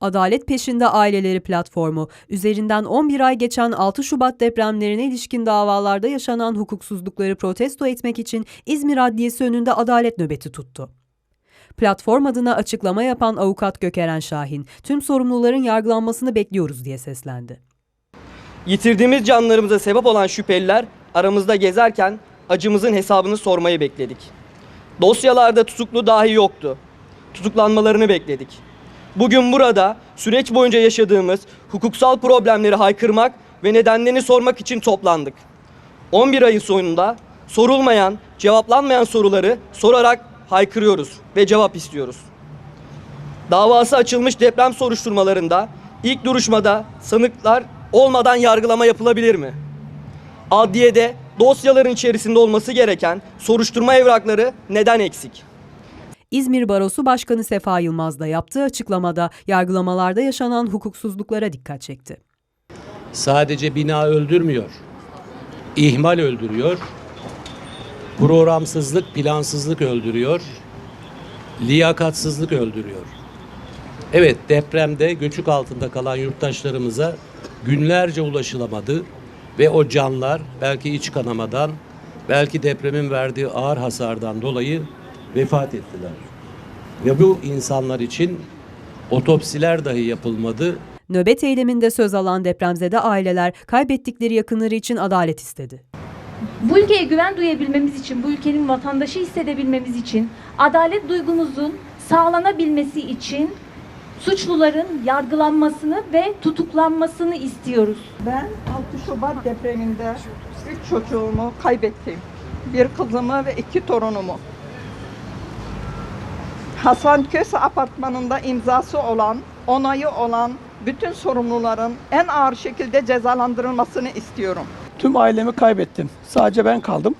Adalet Peşinde Aileleri platformu, üzerinden 11 ay geçen 6 Şubat depremlerine ilişkin davalarda yaşanan hukuksuzlukları protesto etmek için İzmir Adliyesi önünde adalet nöbeti tuttu. Platform adına açıklama yapan avukat Gökeren Şahin, tüm sorumluların yargılanmasını bekliyoruz diye seslendi. Yitirdiğimiz canlarımıza sebep olan şüpheliler aramızda gezerken acımızın hesabını sormayı bekledik. Dosyalarda tutuklu dahi yoktu. Tutuklanmalarını bekledik. Bugün burada süreç boyunca yaşadığımız hukuksal problemleri haykırmak ve nedenlerini sormak için toplandık. 11 ayın sonunda sorulmayan, cevaplanmayan soruları sorarak haykırıyoruz ve cevap istiyoruz. Davası açılmış deprem soruşturmalarında ilk duruşmada sanıklar olmadan yargılama yapılabilir mi? Adliyede dosyaların içerisinde olması gereken soruşturma evrakları neden eksik? İzmir Barosu Başkanı Sefa Yılmaz da yaptığı açıklamada yargılamalarda yaşanan hukuksuzluklara dikkat çekti. sadece bina öldürmüyor. İhmal öldürüyor. Programsızlık, plansızlık öldürüyor. Liyakatsızlık öldürüyor. Evet depremde göçük altında kalan yurttaşlarımıza günlerce ulaşılamadı ve o canlar belki iç kanamadan, belki depremin verdiği ağır hasardan dolayı vefat ettiler. Ve bu insanlar için otopsiler dahi yapılmadı. Nöbet eyleminde söz alan depremzede aileler kaybettikleri yakınları için adalet istedi. Bu ülkeye güven duyabilmemiz için, bu ülkenin vatandaşı hissedebilmemiz için, adalet duygumuzun sağlanabilmesi için suçluların yargılanmasını ve tutuklanmasını istiyoruz. Ben 6 Şubat depreminde 3 çocuğumu kaybettim. Bir kızımı ve iki torunumu. Hasan Köse apartmanında imzası olan, onayı olan bütün sorumluların en ağır şekilde cezalandırılmasını istiyorum. Tüm ailemi kaybettim. Sadece ben kaldım.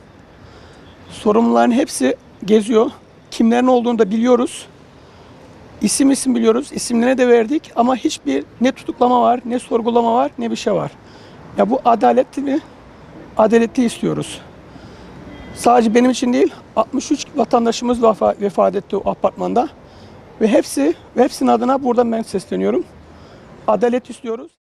Sorumluların hepsi geziyor. Kimlerin olduğunu da biliyoruz. İsim isim biliyoruz. İsimlerine de verdik ama hiçbir ne tutuklama var, ne sorgulama var, ne bir şey var. Ya bu adaletli mi? Adaleti istiyoruz. Sadece benim için değil, 63 vatandaşımız vefa, vefat etti o apartmanda. Ve hepsi, hepsinin adına buradan ben sesleniyorum. Adalet istiyoruz.